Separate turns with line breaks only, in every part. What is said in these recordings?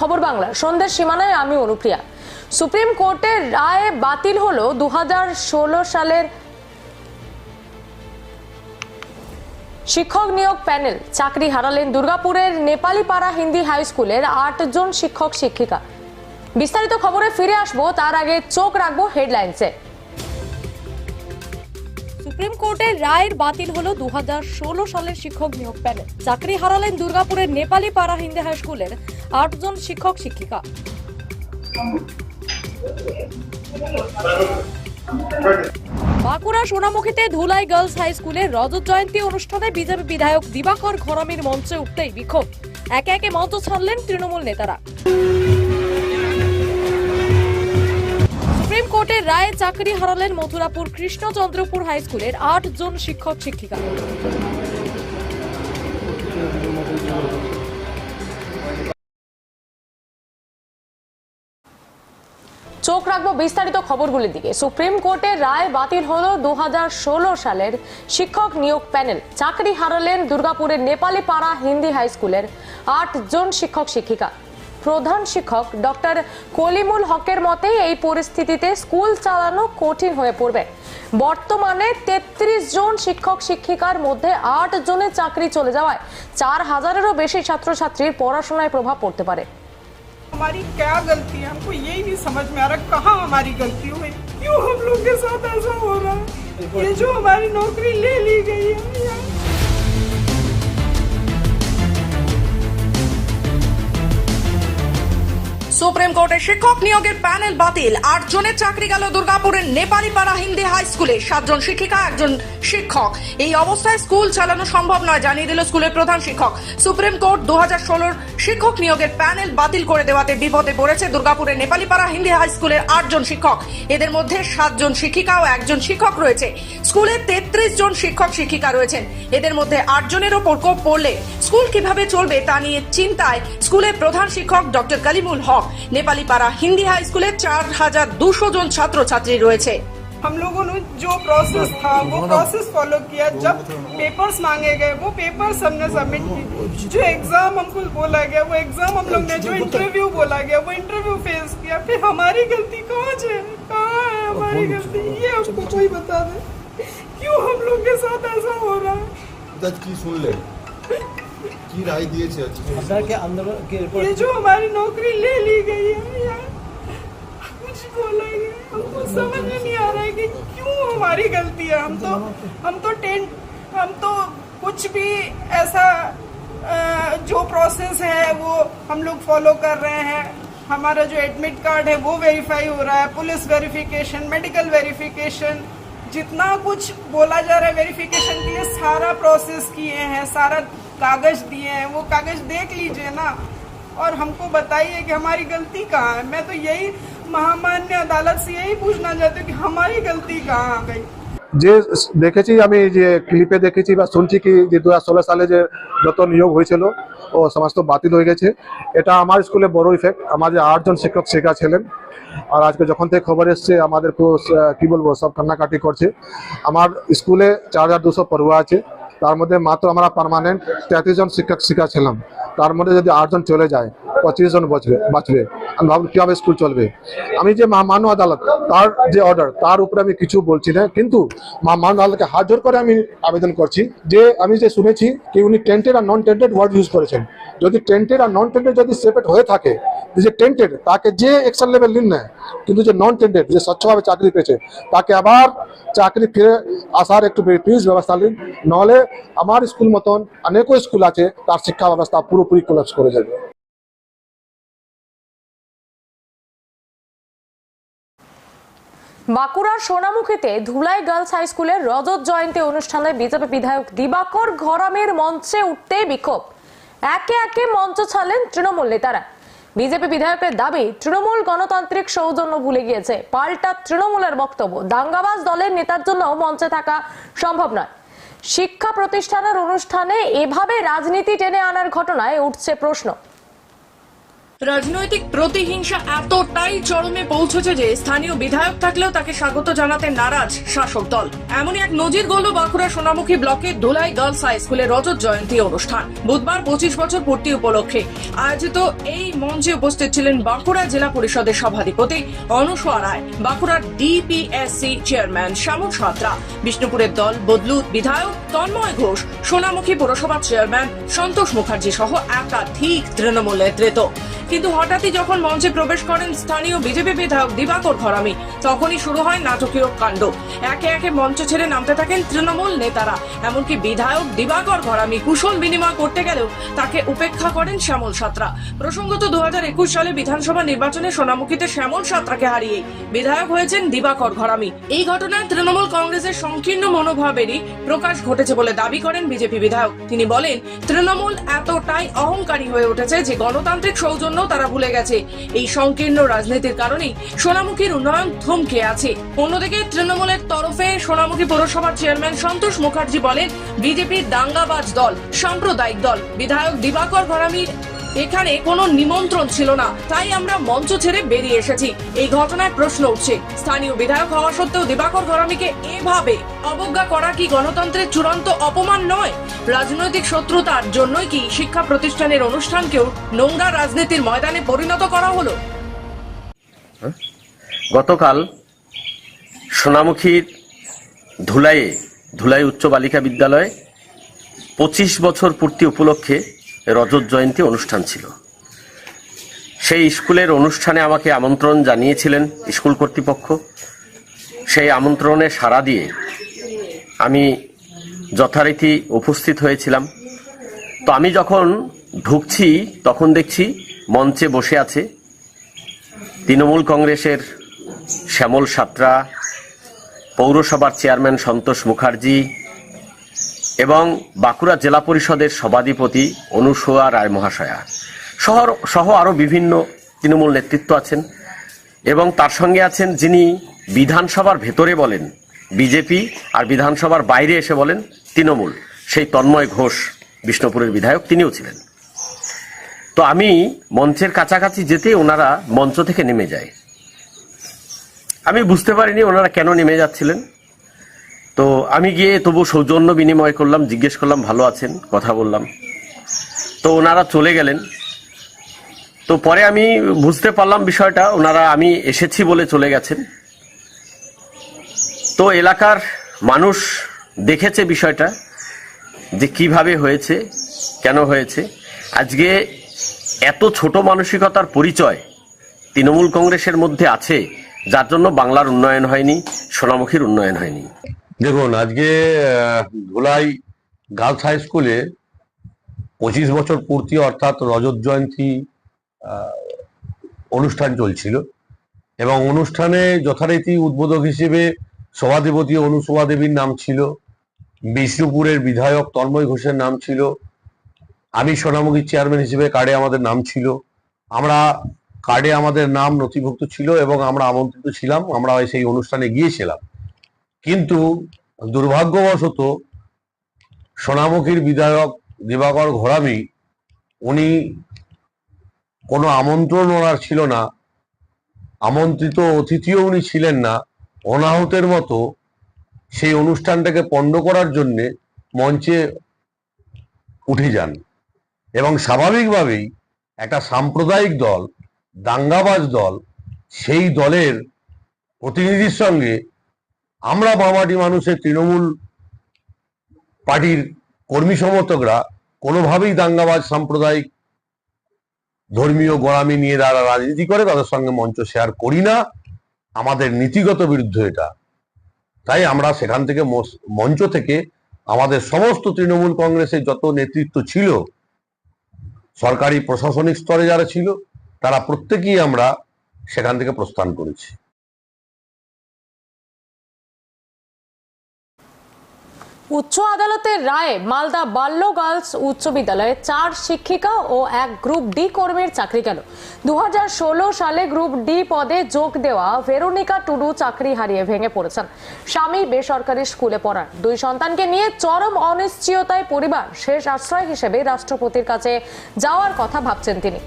খবর বাংলা। সন্ধ্যের সীমানায় আমি অনুপ্রিয়া। সুপ্রিম কোর্টের রায় বাতিল হলো দু হাজার ষোলো সালের শিক্ষক নিয়োগ প্যানেল। চাকরি হারালেন দুর্গাপুরের নেপালিপাড়া হিন্দি হাই স্কুলের আটজন শিক্ষক শিক্ষিকা বিস্তারিত খবরে ফিরে আসব, তার আগে চোখ রাখব হেডলাইন্সে। সুপ্রিম কোর্টের রায়ের বাতিল হলো দু হাজার ষোলো সালের শিক্ষক নিয়োগ প্যানেল। চাকরি হারালেন দুর্গাপুরের নেপালি পাড়া হিন্দি হাই স্কুলের আটজন শিক্ষক শিক্ষিকা। বাঁকুড়া সোনামুখীতে ধুলাই গার্লস হাই স্কুলের রজত জয়ন্তী অনুষ্ঠানে বিজেপি বিধায়ক দিবাকর ঘরামির মঞ্চে উঠতেই বিক্ষোভ। একে একে মঞ্চ ছাড়লেন তৃণমূল নেতারা। সুপ্রিম কোর্টের রায়ে চাকরি হারালেন মথুরাপুর কৃষ্ণচন্দ্রপুর হাই স্কুলের আট জন শিক্ষক শিক্ষিকা। চোখ রাখব বিস্তারিত খবরগুলির দিকে। সুপ্রিম কোর্টের রায় বাতিল হলো দু সালের শিক্ষক নিয়োগ প্যানেল। চাকরি হারালেন দুর্গাপুরের নেপালি পাড়া হিন্দি হাই স্কুলের আট জন শিক্ষক শিক্ষিকা। প্রধান শিক্ষক ডক্টর কলিমুল হকের মতে এই পরিস্থিতিতে স্কুল চালানো কঠিন হয়ে পড়বে বর্তমানে তেত্রিশ জন শিক্ষক শিক্ষিকার মধ্যে আট জনের চাকরি চলে যাওয়ায় চার হাজারেরও বেশি ছাত্রছাত্রীর পড়াশোনায় প্রভাব পড়তে পারে
हमारी क्या गलती है हमको यही नहीं समझ में आ रहा कहाँ हमारी गलती हुई क्यों हम लोग के साथ ऐसा हो रहा है ये जो हमारी नौकरी ले ली गई है यार।
সুপ্রিম কোর্টে শিক্ষক নিয়োগের প্যানেল বাতিল। আট জনের চাকরি গেল দুর্গাপুরের নেপালি পাড়া হিন্দি হাই স্কুলে। সাতজন শিক্ষিকা, একজন শিক্ষক। এই অবস্থায় স্কুল চালানো সম্ভব নয়, জানিয়ে দিল স্কুলের প্রধান শিক্ষক। সুপ্রিম কোর্ট দু হাজার ষোলোর শিক্ষক নিয়োগের প্যানেল বাতিল করে দেওয়াতে বিপদে পড়েছে দুর্গাপুরের নেপালি পাড়া হিন্দি হাই স্কুলের আটজন শিক্ষক। এদের মধ্যে সাতজন শিক্ষিকা ও একজন শিক্ষক রয়েছে। স্কুলে তেত্রিশ জন শিক্ষক শিক্ষিকা রয়েছেন। এদের মধ্যে আটজনের ওপর কোপ পড়লে স্কুল কীভাবে চলবে তা নিয়ে চিন্তায় স্কুলের প্রধান শিক্ষক ডক্টর কালিমুল হক नेपाली पारा हिंदी हाई स्कूले चार हजार दो सौ जन छात्र छात्री रहे
हम लोगों ने जो प्रोसेस था वो प्रोसेस फॉलो किया जब पेपर्स मांगे गए वो पेपर्स हमने सबमिट किए जो एग्जाम हमको बोला गया वो एग्जाम हम लोग ने जो इंटरव्यू बोला गया वो इंटरव्यू फेस किया फिर हमारी गलती कहाँ है कहाँ है हमारी गलती ये हमको कोई बता दे क्यों हम लोग के साथ ऐसा हो रहा है
सुन ले की राय दिए छे
अंदर के अंदर के
ये जो हमारी नौकरी ले ली गई है यार कुछ बोला गया हमको तो समझ में नहीं आ रहा है कि क्यों हमारी गलती है। हम तो हम तो टेंट हम तो कुछ भी ऐसा जो प्रोसेस है वो हम लोग फॉलो कर रहे हैं। हमारा जो एडमिट कार्ड है वो वेरीफाई हो रहा है। पुलिस वेरिफिकेशन मेडिकल वेरिफिकेशन जितना कुछ बोला जा रहा है वेरिफिकेशन के लिए सारा प्रोसेस किए हैं सारा कागज दिए हैं वो कागज देख लीजिए ना और हमको बताइए कि हमारी गलती कहाँ है मैं तो यही महामान्य अदालत से यही पूछना चाहती हूँ कि हमारी गलती कहाँ आ गई
যে দেখেছি আমি যে ক্লিপে দেখেছি বা শুনছি কি যে দু সালে যে যত নিয়োগ হয়েছিল ও সমস্ত বাতিল হয়ে গেছে এটা আমার স্কুলে বড় ইফেক্ট আমার যে আটজন শিক্ষক শেখা ছিলেন আর আজকে যখন থেকে খবর এসছে আমাদের পুরো আহ, কি বলবো সব কান্নাকাটি করছে আমার স্কুলে চার হাজার দুশো পড়ুয়া আছে তার মধ্যে মাত্র আমরা পার্মানেন্ট তেত্রিশ জন শিক্ষক শিক্ষা ছিলাম। তার মধ্যে যদি আটজন চলে যায়, পঁচিশ জন বাঁচবে বাঁচবে। আমি ভাবলাম, কীভাবে স্কুল চলবে? আমি যে মান্য আদালত, তার যে অর্ডার তার উপরে আমি কিছু বলছি না, কিন্তু মান্য আদালতকে হাত জোর করে আমি আবেদন করছি যে, আমি যে শুনেছি কি উনি টেন্টেড আর নন টেন্টেড ওয়ার্ড ইউজ করেছেন। যদি টেন্টেড আর নন টেন্টেড যদি সেপারেট হয়ে থাকে যে টেন্টেড তাকে যে এক্সন লেভেল নিন না কিন্তু যে নন টেন্টেড যে স্বচ্ছভাবে চাকরি পেয়েছে, তাকে আবার চাকরি ফিরে আসার একটু প্লিজ ব্যবস্থা নিন নাহলে আমার স্কুল মতন অনেকও স্কুল আছে, তার শিক্ষা ব্যবস্থা পুরোপুরি কোলাপস করে যাবে
বাঁকুড়ার সোনামুখীতে ধুলাই গার্লস হাই স্কুলের রজত জয়ন্তী অনুষ্ঠানে বিজেপি বিধায়ক দিবাকর ঘরামের মঞ্চে উঠতে বিক্ষোভ। একে একে মঞ্চ ছাড়লেন তৃণমূল নেতারা। বিজেপি বিধায়কের দাবি, তৃণমূল গণতান্ত্রিক সৌজন্য ভুলে গিয়েছে। পাল্টা তৃণমূলের বক্তব্য, দাঙ্গাবাজ দলের নেতার জন্য মঞ্চে থাকা সম্ভব নয়। শিক্ষা প্রতিষ্ঠানের অনুষ্ঠানে এভাবে রাজনীতি টেনে আনার ঘটনায় উঠছে প্রশ্ন।
রাজনৈতিক প্রতিহিংসা এতটাই চরমে পৌঁছেছে যে স্থানীয় বিধায়ক থাকলেও তাকে স্বাগত জানাতে নারাজ শাসক দল। এমনই এক নজির গড়ল বাঁকুড়া সোনামুখী ব্লকের ধুলাই গার্লস হাই স্কুলের রজত জয়ন্তী অনুষ্ঠান। বুধবার পঁচিশ বছর পূর্তি উপলক্ষে আয়োজিত এই মঞ্চে উপস্থিত ছিলেন বাঁকুড়া জেলা পরিষদের সভাধিপতি অনুসোয়া রায়, বাঁকুড়ার ডিপিএসসি চেয়ারম্যান শ্যামল সাঁতরা, বিষ্ণুপুরের দল বদলু বিধায়ক তন্ময় ঘোষ, সোনামুখী পুরসভার চেয়ারম্যান সন্তোষ মুখার্জি সহ একাধিক তৃণমূল নেতৃত্ব। কিন্তু হঠাৎই যখন মঞ্চে প্রবেশ করেন স্থানীয় বিজেপি বিধায়ক দিবাকর ঘরামি তখনই শুরু হয় নাটকীয় কাণ্ড। একে একে মঞ্চ ছেড়ে নামতে থাকেন তৃণমূল নেতারা, এমনকি বিধায়ক দিবাকর ঘরামি কুশল বিনিময় করতে গেলেও তাকে উপেক্ষা করেন শ্যামল সাঁতরা। প্রসঙ্গত দু সালে বিধানসভা নির্বাচনে সোনামুখীতে শ্যামল সাঁতরাকে হারিয়ে বিধায়ক হয়েছেন দিবাকর ঘরামি এই ঘটনায় তৃণমূল কংগ্রেসের সংকীর্ণ মনোভাবেরই প্রকাশ ঘটেছে বলে দাবি করেন বিজেপি বিধায়ক। তিনি বলেন, তৃণমূল এতটাই অহংকারী হয়ে উঠেছে যে গণতান্ত্রিক সৌজন্য তারা ভুলে গেছে। এই সংকীর্ণ রাজনীতির কারণেই সোনামুখীর উন্নয়ন থমকে আছে। অন্যদিকে তৃণমূলের তরফে সোনামুখী পৌরসভার চেয়ারম্যান সন্তোষ মুখার্জি বলেন, বিজেপির দাঙ্গাবাজ দল, সাম্প্রদায়িক দল, বিধায়ক দিবাকর ঘরামির এখানে কোনো নিমন্ত্রণ ছিল না, তাই আমরা মঞ্চ ছেড়ে বেরিয়ে এসেছি। এই ঘটনায় প্রশ্ন উঠছে, স্থানীয় বিধায়ক হওয়া সত্ত্বেও দিবাকর ঘরামিকে এভাবে অবজ্ঞা করা কি গণতন্ত্রের চূড়ান্ত অপমান নয়? রাজনৈতিক শত্রুতার জন্যই কি শিক্ষা প্রতিষ্ঠানের অনুষ্ঠানকেও নোংরা রাজনীতির ময়দানে পরিণত করা হলো?
গতকাল সোনামুখীর ধুলাইয়ে, ধুলাই উচ্চ বালিকা বিদ্যালয়ে পঁচিশ বছর পূর্তি উপলক্ষে রজত জয়ন্তী অনুষ্ঠান ছিল। সেই স্কুলের অনুষ্ঠানে আমাকে আমন্ত্রণ জানিয়েছিলেন স্কুল কর্তৃপক্ষ। সেই আমন্ত্রণে সাড়া দিয়ে আমি যথারীতি উপস্থিত হয়েছিলাম। তো আমি যখন ঢুকছি, তখন দেখছি মঞ্চে বসে আছে তৃণমূল কংগ্রেসের শ্যামল সাত্রা, পৌরসভার চেয়ারম্যান সন্তোষ মুখার্জি এবং বাঁকুড়া জেলা পরিষদের সভাধিপতি অনুসোয়া রায় মহাশয়া। শহর, সহ আরও বিভিন্ন তৃণমূল নেতৃত্ব আছেন এবং তার সঙ্গে আছেন যিনি বিধানসভার ভেতরে বলেন, বিজেপি আর বিধানসভার বাইরে এসে বলেন তৃণমূল। সেই তন্ময় ঘোষ, বিষ্ণুপুরের বিধায়ক, তিনিও ছিলেন। তো আমি মঞ্চের কাছাকাছি যেতে ওনারা মঞ্চ থেকে নেমে যায়। আমি বুঝতে পারিনি ওনারা কেন নেমে যাচ্ছিলেন। তো আমি গিয়ে তবু সৌজন্য বিনিময় করলাম, জিজ্ঞেস করলাম, ভালো আছেন? কথা বললাম। তো ওনারা চলে গেলেন। তো পরে আমি বুঝতে পারলাম বিষয়টা, ওনারা আমি এসেছি বলে চলে গেছেন। তো এলাকার মানুষ দেখেছে বিষয়টা, যে কীভাবে হয়েছে, কেন হয়েছে। আজকে এত ছোট মানসিকতার পরিচয় তৃণমূল কংগ্রেসের মধ্যে আছে, যার জন্য বাংলার উন্নয়ন হয়নি, সোনামুখীর উন্নয়ন হয়নি।
দেখুন, আজকে ধুলাই গার্লস হাই স্কুলে পঁচিশ বছর পূর্তি অর্থাৎ রজত জয়ন্তী অনুষ্ঠান চলছিল। এবং অনুষ্ঠানে যথারীতি উদ্বোধক হিসেবে সভাধিপতি অনুসভা দেবীর নাম ছিল, বিষ্ণুপুরের বিধায়ক তন্ময় ঘোষের নাম ছিল, আমি সোনামুখীর চেয়ারম্যান হিসেবে কার্ডে আমাদের নাম ছিল, আমরা কার্ডে আমাদের নাম নথিভুক্ত ছিল এবং আমরা আমন্ত্রিত ছিলাম আমরা সেই অনুষ্ঠানে গিয়েছিলাম। কিন্তু দুর্ভাগ্যবশত সোনামুখীর বিধায়ক দিবাকর ঘোরামি উনি কোনো আমন্ত্রণ ওনার ছিল না, আমন্ত্রিত অতিথিও উনি ছিলেন না। অনাহতের মতো সেই অনুষ্ঠানটাকে পণ্ড করার জন্যে মঞ্চে উঠে যান এবং স্বাভাবিকভাবেই একটা সাম্প্রদায়িক দল, দাঙ্গাবাজ দল, সেই দলের প্রতিনিধির সঙ্গে আমরা বামাটি মানুষের তৃণমূল পার্টির কর্মী সমর্থকরা কোনোভাবেই দাঙ্গাবাজ সাম্প্রদায়িক ধর্মীয় গোড়ামি নিয়ে যারা রাজনীতি করে তাদের সঙ্গে মঞ্চ শেয়ার করি না। আমাদের নীতিগত বিরুদ্ধ এটা। তাই আমরা সেখান থেকে মঞ্চ থেকে আমাদের সমস্ত তৃণমূল কংগ্রেসের যত নেতৃত্ব ছিল, সরকারি প্রশাসনিক স্তরে যারা ছিল, তারা প্রত্যেকেই আমরা সেখান থেকে প্রস্থান করেছি।
উচ্চ আদালতের রায়ে মালদা বাল্য গার্লস উচ্চ বিদ্যালয়ে চার শিক্ষিকা ও এক গ্রুপ ডি কর্মীর চাকরি গেল। দু হাজার ষোলো সালে গ্রুপ ডি পদে যোগ দেওয়া ভেরোনিকা টুডু চাকরি হারিয়ে ভেঙে পড়েছেন। স্বামী বেসরকারি স্কুলে পড়ার দুই সন্তানকে নিয়ে চরম অনিশ্চয়তায় পরিবার শেষ আশ্রয় হিসেবে রাষ্ট্রপতির কাছে যাওয়ার কথা ভাবছেন তিনি।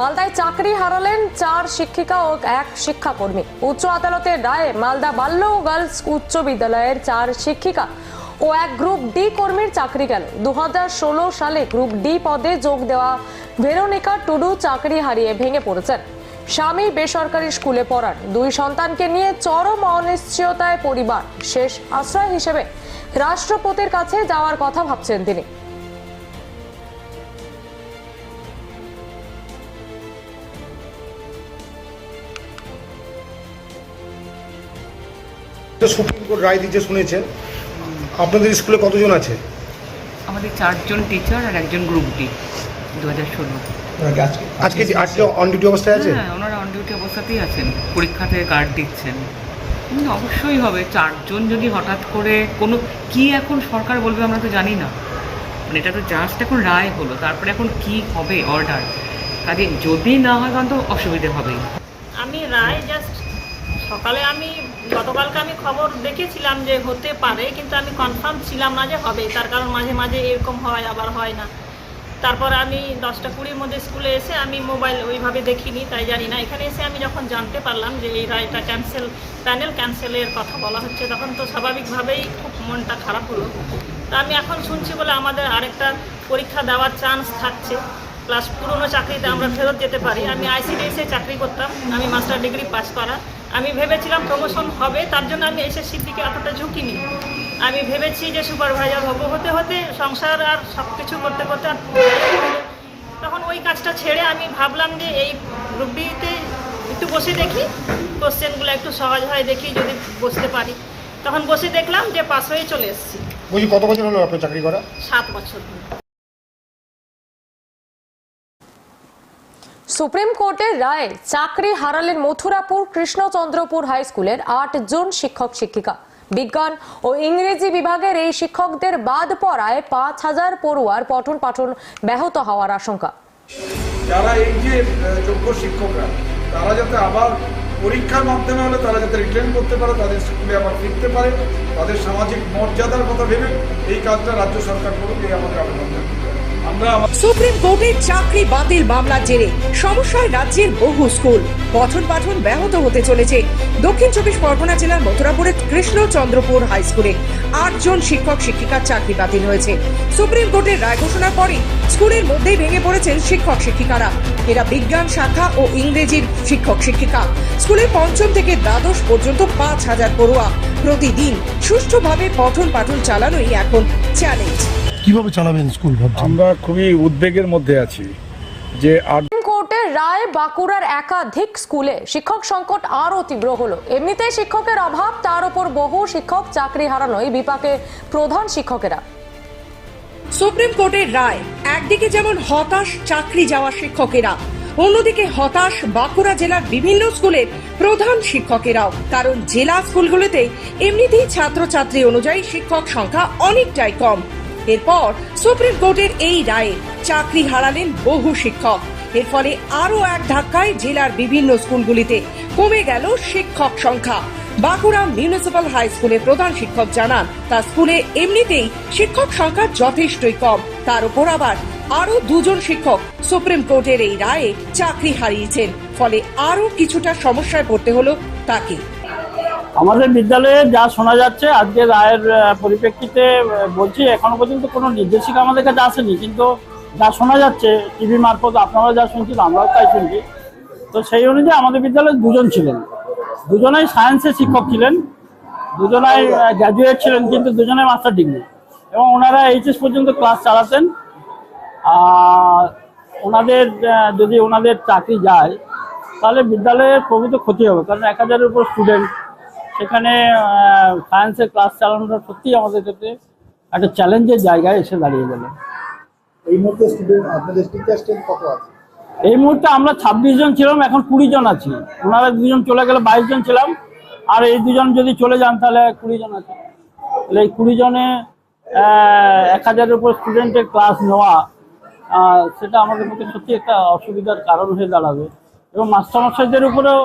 মালদায় চাকরি হারালেন চার শিক্ষিকা ও এক শিক্ষাকর্মী। উচ্চ আদালতের রায়ে মালদা বাল্য গার্লস উচ্চ বিদ্যালয়ের চার শিক্ষিকা ও এক গ্রুপ ডি কর্মীর চাকরি গেল। দু হাজার ষোলো সালে গ্রুপ ডি পদে যোগ দেওয়া ভেরোনিকা টুডু চাকরি হারিয়ে ভেঙে পড়েছেন। স্বামী বেসরকারি স্কুলে পড়ান। দুই সন্তানকে নিয়ে চরম অনিশ্চয়তায় পরিবার। শেষ আশ্রয় হিসেবে রাষ্ট্রপতির কাছে যাওয়ার কথা ভাবছেন তিনি।
সুপ্রিম কোর্ট রায় দিচ্ছে শুনেছেন। আপনাদের স্কুলে কতজন আছে?
আমাদের চারজন টিচার আর একজন গ্রুপ ডি দু হাজার ষোলো
আজকে আজকে অন ডিউটি অবস্থায় আছে
হ্যাঁ ওনারা অন ডিউটি অবস্থাতেই আছেন। পরীক্ষা থেকে কার্ড দিচ্ছেন। অবশ্যই হবে। চারজন যদি হঠাৎ করে কোনো কি এখন সরকার বলবে আমরা তো জানি না। মানে এটা তো জাস্ট এখন রায় হলো। তারপরে এখন কি হবে অর্ডার কাজে যদি না হয় তখন তো অসুবিধে হবেই।
আমি রায় জাস্ট সকালে আমি, গতকালকে আমি খবর দেখেছিলাম যে হতে পারে, কিন্তু আমি কনফার্ম ছিলাম না যে হবে। তার কারণ মাঝে মাঝে এরকম হয়, আবার হয় না। তারপর আমি দশটা কুড়ির মধ্যে স্কুলে এসে আমি মোবাইল ওইভাবে দেখিনি, তাই জানি না। এখানে এসে আমি যখন জানতে পারলাম যে এই রায়টা ক্যান্সেল প্যানেল ক্যান্সেলের কথা বলা হচ্ছে, তখন তো স্বাভাবিকভাবেই খুব মনটা খারাপ হলো। তা আমি এখন শুনছি বলে আমাদের আরেকটা পরীক্ষা দেওয়ার চান্স থাকছে। প্লাস পুরনো চাকরিতে আমরা ফেরত যেতে পারি। আমি আইসিডিএসে চাকরি করতাম। আমি মাস্টার ডিগ্রি পাস করা। আমি ভেবেছিলাম প্রমোশন হবে তার জন্য আমি এসএসসির দিকে এতটা ঝুঁকিনি আমি ভেবেছি যে সুপারভাইজার হব হতে হতে সংসার আর সব কিছু করতে করতে আর তখন ওই কাজটা ছেড়ে আমি ভাবলাম যে এই গ্রুপ ডিতে একটু বসে দেখি কোশ্চেনগুলো একটু সহজ হয় দেখি যদি বসতে পারি। তখন বসে দেখলাম যে পাস হয়ে চলে এসেছি।
কত বছর হলো আপনার চাকরি করা?
সাত বছর।
সুপ্রিম কোর্টের রায়ে চাকরি হারালেন মথুরাপুর কৃষ্ণচন্দ্রপুর হাই স্কুলের আট জন শিক্ষক শিক্ষিকা। বিজ্ঞান ও ইংরেজি বিভাগের এই শিক্ষকদের বাদ পড়ায় পাঁচ হাজার পড়ুয়ার পঠন পাঠন ব্যাহত হওয়ার আশঙ্কা।
যারা এই যে যোগ্য শিক্ষকরা, তারা যাতে আবার পরীক্ষার মাধ্যমে হলে তারা যাতে রিটার্ন করতে পারে, তাদের স্কুলে আবার ফিরতে পারে, তাদের সামাজিক মর্যাদার কথা ভেবে এই কাজটা রাজ্য সরকার করুক, এই আমাদের আবেদন।
সুপ্রিম কোর্টের চাকরি বাতিল মামলার জেরে সমস্যায় রাজ্যের বহু স্কুল পঠন পাঠন ব্যাহত হতে চলেছে। দক্ষিণ চব্বিশ পরগনা জেলার মথুরাপুরের কৃষ্ণচন্দ্রপুর হাই স্কুলে আটজন শিক্ষক শিক্ষিকার চাকরি বাতিল হয়েছে। সুপ্রিম কোর্টের রায় ঘোষণার পরে স্কুলের মধ্যেই ভেঙে পড়েছেন শিক্ষক শিক্ষিকারা। এরা বিজ্ঞান শাখা ও ইংরেজির শিক্ষক শিক্ষিকা। স্কুলে পঞ্চম থেকে দ্বাদশ পর্যন্ত পাঁচ হাজার পড়ুয়া। প্রতিদিন সুষ্ঠুভাবে পঠন পাঠন চালানোই এখন চ্যালেঞ্জ।
কীভাবে চালাবেন স্কুল ভাবছেন?
আমরা খুবই উদ্বেগের মধ্যে আছি যে আর
কোর্টের রায় বাঁকুড়ার একাধিক স্কুলে শিক্ষক সংকট আরও তীব্র হলো। এমনিতেই শিক্ষকের অভাব তার উপর বহু শিক্ষক চাকরি হারানোয় বিপাকে প্রধান শিক্ষকেরা।
সুপ্রিম কোর্টের রায় একদিকে যেমন হতাশ চাকরি যাওয়া শিক্ষকেরা অন্যদিকে হতাশ বাঁকুড়া জেলার বিভিন্ন স্কুলের প্রধান শিক্ষকেরাও। কারণ জেলা স্কুলগুলোতে এমনিতেই ছাত্রছাত্রী অনুযায়ী শিক্ষক সংখ্যা অনেকটাই কম। এরপর সুপ্রিম কোর্টের এই রায়ে চাকরি হারালেন বহু শিক্ষক। এর ফলে আরও এক ধাক্কায় জেলার বিভিন্ন স্কুলগুলিতে কমে গেল শিক্ষক সংখ্যা। বাঁকুড়া মিউনিসিপাল হাই স্কুলের প্রধান শিক্ষক জানান, তার স্কুলে এমনিতেই শিক্ষক সংখ্যা যথেষ্টই কম। তার উপর আবার আরও দুজন শিক্ষক সুপ্রিম কোর্টের এই রায়ে চাকরি হারিয়েছেন। ফলে আরও কিছুটা সমস্যায় পড়তে হলো তাকে।
আমাদের বিদ্যালয়ে যা শোনা যাচ্ছে, আজকে রায়ের পরিপ্রেক্ষিতে বলছি, এখনও পর্যন্ত কোনো নির্দেশিকা আমাদের কাছে আসেনি। কিন্তু যা শোনা যাচ্ছে টিভি মারফত আপনারা যা শুনছেন, আমরাও তাই শুনছি। তো সেই অনুযায়ী আমাদের বিদ্যালয়ে দুজন ছিলেন। দুজনাই সায়েন্সের শিক্ষক ছিলেন, দুজনাই গ্র্যাজুয়েট ছিলেন, কিন্তু দুজনাই মাস্টার ডিগ্রি এবং ওনারা এইচএস পর্যন্ত ক্লাস চালাতেন। ওনাদের যদি ওনাদের চাকরি যায়, তাহলে বিদ্যালয়ের প্রভূত ক্ষতি হবে। কারণ এক হাজারের উপর স্টুডেন্ট সেখানে সায়েন্সের ক্লাস চালানোটা সত্যিই আমাদের ক্ষেত্রে একটা চ্যালেঞ্জের জায়গায় এসে দাঁড়িয়ে গেল।
এই মুহূর্তে স্টুডেন্ট আপনাদের টিচার স্ট্রেন্থ কত আছে?
এই মুহূর্তে আমরা ছাব্বিশ জন ছিলাম এখন কুড়ি জন আছি। ওনারা দুজন চলে গেলে বাইশ জন ছিলাম আর এই দুজন যদি চলে যান তাহলে কুড়ি জন আছে। তাহলে এই কুড়ি জনে এক হাজারের উপর স্টুডেন্টের ক্লাস নেওয়া সেটা আমাদের পক্ষে সত্যি একটা অসুবিধার কারণ হয়ে দাঁড়াবে। এবং মাস্টারমশাইদের উপরেও